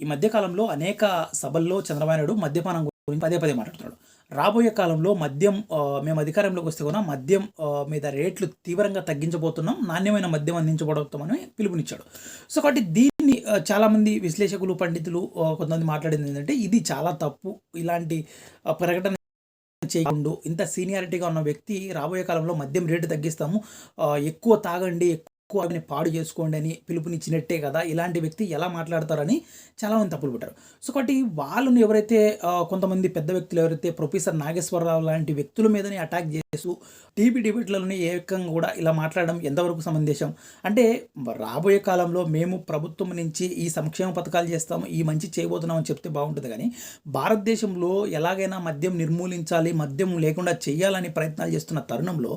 ఈ మధ్యకాలంలో అనేక సభల్లో చంద్రబాబు నాయుడు మద్యపానం గురించి పదే పదే మాట్లాడుతున్నాడు. రాబోయే కాలంలో మద్యం మేము అధికారంలోకి వస్తే కూడా మద్యం మీద రేట్లు తీవ్రంగా తగ్గించబోతున్నాం నాణ్యమైన మద్యం అందించబడుతామని పిలుపునిచ్చాడు. సో కాబట్టి దీన్ని చాలామంది విశ్లేషకులు పండితులు కొంతమంది మాట్లాడింది ఏంటంటే ఇది చాలా తప్పు. ఇలాంటి ప్రకటన చేయకుండా ఇంత సీనియారిటీగా ఉన్న వ్యక్తి రాబోయే కాలంలో మద్యం రేటు తగ్గిస్తాము. ఎక్కువ తాగండి ఎక్కువ పాడు చేసుకోండి అని పిలుపునిచ్చినట్టే కదా ఇలాంటి వ్యక్తి ఎలా మాట్లాడతారని చాలామంది తప్పులు పెట్టారు సో కాబట్టి వాళ్ళని ఎవరైతే కొంతమంది పెద్ద వ్యక్తులు ఎవరైతే ప్రొఫెసర్ నాగేశ్వరరావు లాంటి వ్యక్తుల మీదనే అటాక్ చేస్తూ టీవీ డిబేట్లలోనే ఏకంగా కూడా ఇలా మాట్లాడడం ఎంతవరకు సందేశం అంటే రాబోయే కాలంలో మేము ప్రభుత్వం నుంచి ఈ సంక్షేమ పథకాలు చేస్తాము ఈ మంచి చేయబోతున్నాం అని చెప్తే బాగుంటుంది కానీ భారతదేశంలో ఎలాగైనా మద్యం నిర్మూలించాలి మద్యం లేకుండా చేయాలని ప్రయత్నాలు చేస్తున్న తరుణంలో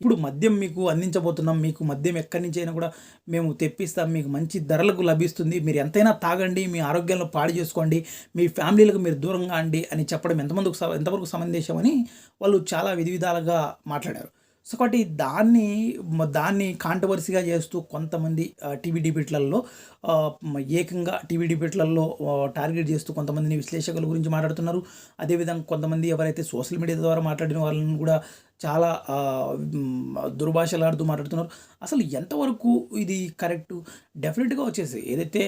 ఇప్పుడు మద్యం మీకు అందించబోతున్నాం మీకు మద్యం ఎక్కడి నుంచి అయినా కూడా మేము తెప్పిస్తాం మీకు మంచి ధరలకు లభిస్తుంది. మీరు ఎంతైనా తాగండి మీ ఆరోగ్యంలో పాడు చేసుకోండి మీ ఫ్యామిలీలకు మీరు దూరంగా అండి అని చెప్పడం ఎంతమందికి ఎంతవరకు సమంజసం వాళ్ళు చాలా విధి విధాలుగా మాట్లాడారు. సో కాబట్టి దాన్ని దాన్ని కాంట్రవర్సీగా చేస్తూ కొంతమంది టీవీ డిబేట్లలో ఏకంగా టీవీ డిబేట్లలో టార్గెట్ చేస్తూ కొంతమందిని విశ్లేషకుల గురించి మాట్లాడుతున్నారు. అదేవిధంగా కొంతమంది ఎవరైతే సోషల్ మీడియా ద్వారా మాట్లాడిన వాళ్ళని కూడా చాలా దుర్భాషలాడుతూ మాట్లాడుతున్నారు. అసలు ఎంతవరకు ఇది కరెక్ట్? డెఫినెట్గా వచ్చేసి ఏదైతే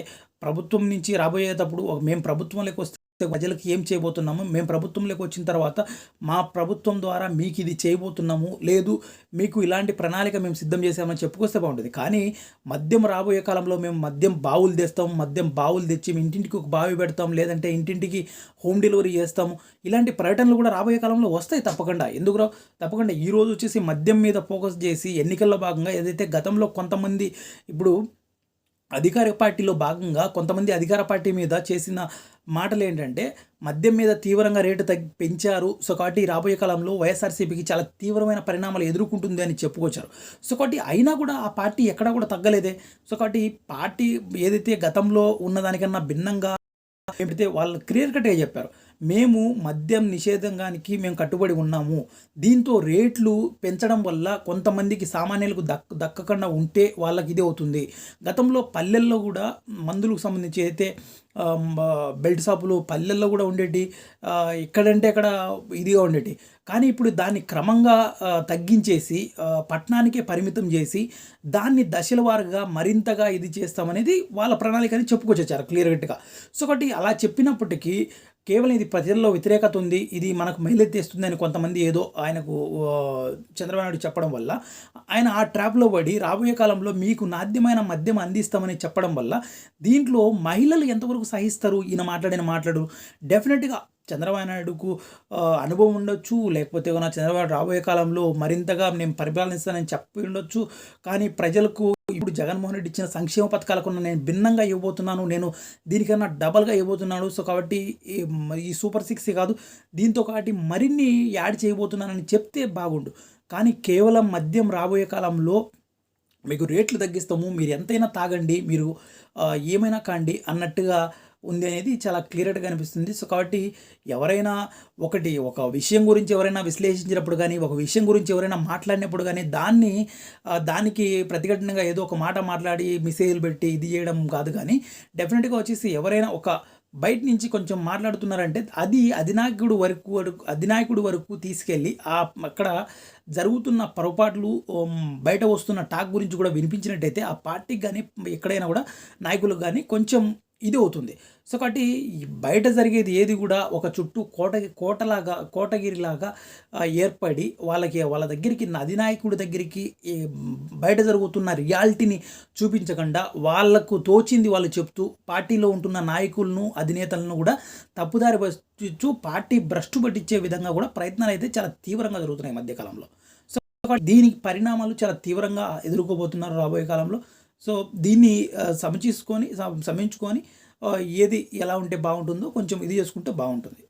ప్రభుత్వం నుంచి రాబోయేటప్పుడు మేము ప్రభుత్వంలోకి వస్తే ప్రజలకు ఏం చేయబోతున్నాము? మేము ప్రభుత్వంలోకి వచ్చిన తర్వాత మా ప్రభుత్వం ద్వారా మీకు ఇది చేయబోతున్నాము? లేదు మీకు ఇలాంటి ప్రణాళిక మేము సిద్ధం చేసామని చెప్పుకొస్తే బాగుంటుంది కానీ మద్యం రాబోయే కాలంలో మేము మద్యం బావులు తెస్తాం మద్యం బావులు తెచ్చి ఇంటింటికి ఒక బావి పెడతాం లేదంటే ఇంటింటికి హోమ్ డెలివరీ చేస్తాము. ఇలాంటి ప్రకటనలు కూడా రాబోయే కాలంలో వస్తాయి తప్పకుండా. ఎందుకు తప్పకుండా ఈరోజు వచ్చేసి మద్యం మీద ఫోకస్ చేసి ఎన్నికల్లో భాగంగా ఏదైతే గతంలో కొంతమంది ఇప్పుడు అధికార పార్టీలో భాగంగా కొంతమంది అధికార పార్టీ మీద చేసిన మాటలు ఏంటంటే మద్యం మీద తీవ్రంగా రేటు తగ్గి పెంచారు. సో కాబట్టి రాబోయే కాలంలో వైఎస్ఆర్సీపీకి చాలా తీవ్రమైన పరిణామాలు ఎదుర్కొంటుంది అని చెప్పుకొచ్చారు. సో కాబట్టి అయినా కూడా ఆ పార్టీ ఎక్కడా కూడా తగ్గలేదే. సో కాబట్టి పార్టీ ఏదైతే గతంలో ఉన్నదానికన్నా భిన్నంగా ఏమిటైతే వాళ్ళు క్లియర్ కట్గా చెప్పారు మేము మద్యం నిషేధంగానికి మేము కట్టుబడి ఉన్నాము. దీంతో రేట్లు పెంచడం వల్ల కొంతమందికి సామాన్యులకు దక్ దక్కకుండా ఉంటే వాళ్ళకి ఇది అవుతుంది. గతంలో పల్లెల్లో కూడా మందులకు సంబంధించి అయితే బెల్ట్ షాపులు పల్లెల్లో కూడా ఉండేటి ఎక్కడంటే అక్కడ ఇదిగా ఉండేటి. కానీ ఇప్పుడు దాన్ని క్రమంగా తగ్గించేసి పట్టణానికే పరిమితం చేసి దాన్ని దశల వారుగా మరింతగా ఇది చేస్తామనేది వాళ్ళ ప్రణాళిక అని చెప్పుకొచ్చారు క్లియర్ కట్గా. సో ఒకటి అలా చెప్పినప్పటికీ కేవలం ఇది ప్రజల్లో వ్యతిరేకత ఉంది ఇది మనకు మైలెత్తేస్తుంది అని కొంతమంది ఏదో ఆయనకు చంద్రబాబు నాయుడు చెప్పడం వల్ల ఆయన ఆ ట్రాప్లో పడి రాబోయే కాలంలో మీకు నాద్యమైన మద్యం అందిస్తామని చెప్పడం వల్ల దీంట్లో మహిళలు ఎంతవరకు సహిస్తారు? ఈయన మాట్లాడిన మాట్లాడు డెఫినెట్గా చంద్రబాబు నాయుడుకు అనుభవం ఉండొచ్చు లేకపోతే ఏమైనా చంద్రబాబు రాబోయే కాలంలో మరింతగా నేను పరిపాలనిస్తానని చెప్పి ఉండొచ్చు. కానీ ప్రజలకు ఇప్పుడు జగన్మోహన్ రెడ్డి ఇచ్చిన సంక్షేమ పథకాలకు నేను భిన్నంగా ఇవ్వబోతున్నాను. నేను దీనికన్నా డబల్గా ఇవ్వబోతున్నాను. సో కాబట్టి ఈ- ఈ సూపర్ సిక్స్ కాదు దీంతో కాబట్టి మరిన్ని యాడ్ చేయబోతున్నానని చెప్తే బాగుండు. కానీ కేవలం మద్యం రాబోయే కాలంలో మీకు రేట్లు తగ్గిస్తాము మీరు ఎంతైనా తాగండి మీరు ఏమైనా కాండి అన్నట్టుగా ఉంది అనేది చాలా క్లియర్గా అనిపిస్తుంది. సో కాబట్టి ఎవరైనా ఒకటి ఒక విషయం గురించి ఎవరైనా విశ్లేషించినప్పుడు కానీ ఒక విషయం గురించి ఎవరైనా మాట్లాడినప్పుడు కానీ దాన్ని దానికి ప్రతిఘటనగా ఏదో ఒక మాట మాట్లాడి మెసేజ్లు పెట్టి ఇది చేయడం కాదు కానీ డెఫినెట్గా వచ్చేసి ఎవరైనా ఒక బయట నుంచి కొంచెం మాట్లాడుతున్నారంటే అది అధినాయకుడు వరకు వరకు అధినాయకుడు వరకు తీసుకెళ్ళి ఆ అక్కడ జరుగుతున్న పొరపాట్లు బయట వస్తున్న టాక్ గురించి కూడా వినిపించినట్టయితే ఆ పార్టీకి కానీ ఎక్కడైనా కూడా నాయకులకు కానీ కొంచెం ఇది అవుతుంది. సో కాబట్టి బయట జరిగేది ఏది కూడా ఒక చుట్టూ కోట కోటలాగా కోటగిరిలాగా ఏర్పడి వాళ్ళకి వాళ్ళ దగ్గరికి అధినాయకుడి దగ్గరికి బయట జరుగుతున్న రియాలిటీని చూపించకుండా వాళ్ళకు తోచింది వాళ్ళు చెప్తూ పార్టీలో ఉంటున్న నాయకులను అధినేతలను కూడా తప్పుదారి పట్టించు పార్టీ భ్రష్టు పట్టించే విధంగా కూడా ప్రయత్నాలు అయితే చాలా తీవ్రంగా జరుగుతున్నాయి మధ్యకాలంలో. సో దీనికి పరిణామాలు చాలా తీవ్రంగా ఎదుర్కోబోతున్నారు రాబోయే కాలంలో. సో దీన్ని ఆ, సమచీసుకొని ఏది ఎలా ఉంటే బాగుంటుందో కొంచెం ఇది చేసుకుంటే బాగుంటుంది.